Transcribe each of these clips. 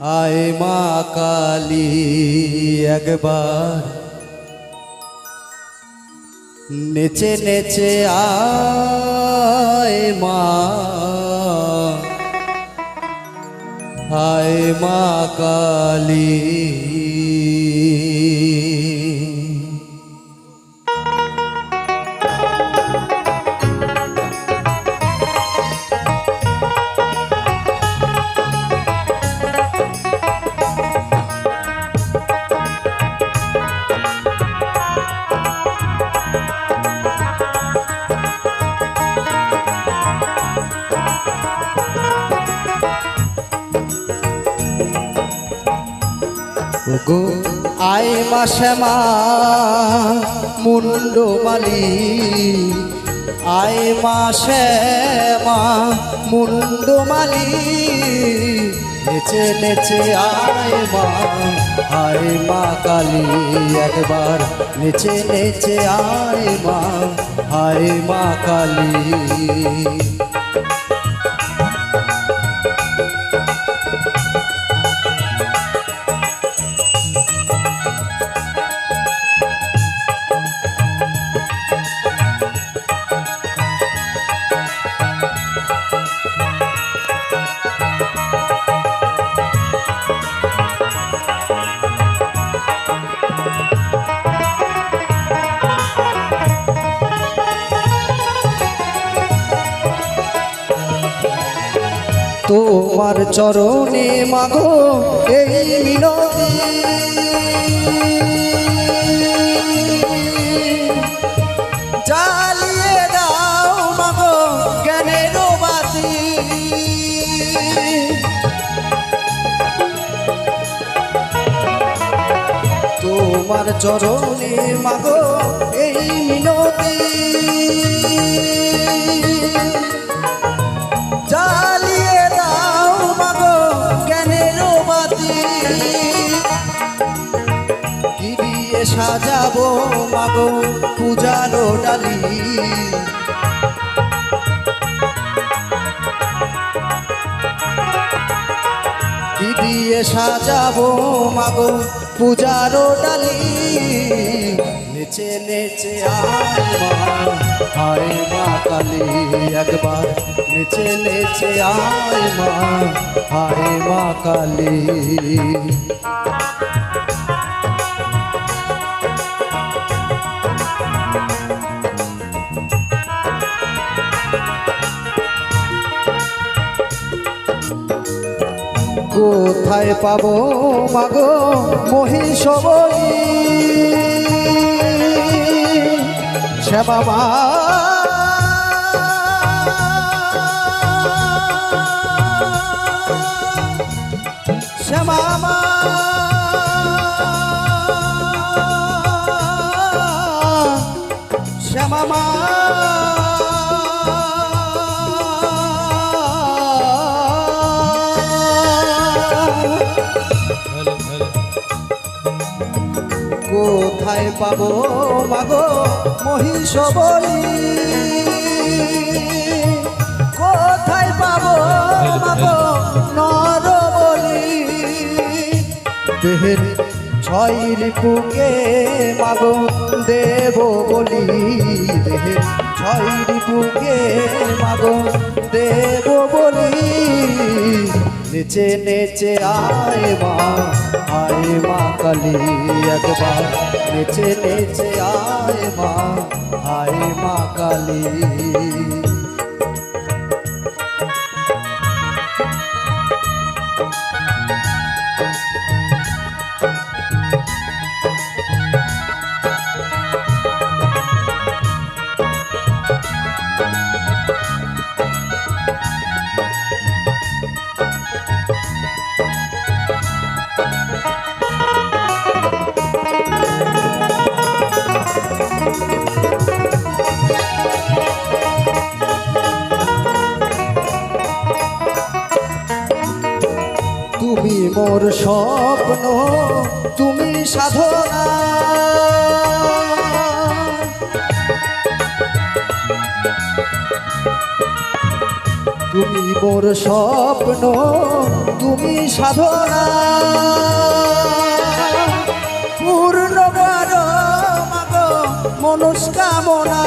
আয় মা কালী একবার। নেচে নেচে আয় মা। আয় মা কালী গো, আয় মা শ্যামা মুন্ডমালি আয় মা শ্যামা মুন্ডমালি নেচে নেচে আয় মা আয় মা কালী একবার। নেচে নেচে আয় মা আয় মা কালী। তোমার চরণে মাগো এই মিনতি। জ্বালিয়ে দাও মাগো জ্ঞানের বাতি। তোমার চরণে মাগো এই মিনতি। সাজাবো মাগো পূজারো ডালি। দিয়ে সাজাবো মাগো পূজারো ডালি? নেচে নেচে আয় মা কালী, একবার নেচে নেচে আয় মা আয় মা কালী। কোথায় পাবো মাগো মহিষ বলি? শ্যামা মা শ্যামা মা শ্যামা মা কোথায় পাবো মাগো মহিষ বলি? কোথায় পাবো মাগো নর বলি? দেহের ছয় রিপুকে মাগো দেব বলি। দেহের ছয় রিপুকে মাগো দেব বলি। নেচে নেচে আয় মা আয় মা কালী একবার নেচে নেচে আয় মা আয় মা কালী স্বপ্ন তুমি সাধনা। তুমি মোর স্বপ্ন তুমি সাধনা। পূর্ণ মনস্কামনা।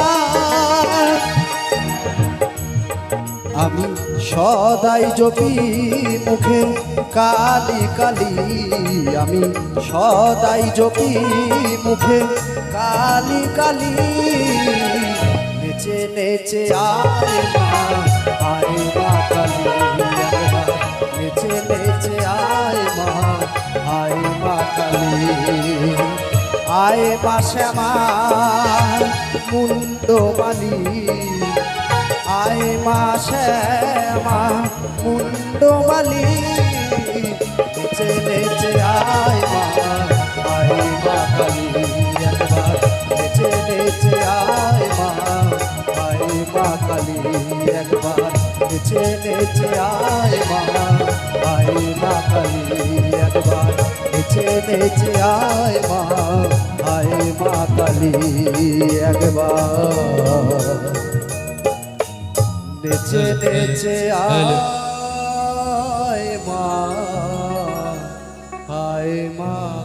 আমি সদাই জপি মুখে কালি কালি, আমি সদাই জপি মুখে কালি কালি, নেচে নেচে আয় মা কালী নেচে নেচে আয় মা আয় মা কালী, আয় মা শ্যামা, মুন্ড মালি। আয় মা শ্যামা, মুন্ড নেচে নেচে আয় মা আয় মা কালী, একবার নেচে নেচে আয় মা আয় মা কালী, একবার নেচে নেচে আয় মা আয় মা কালী, একবার নেচে নেচে আয় মা আয় মা কালী, একবার। নেচে নেচে আয় মা আয় মা।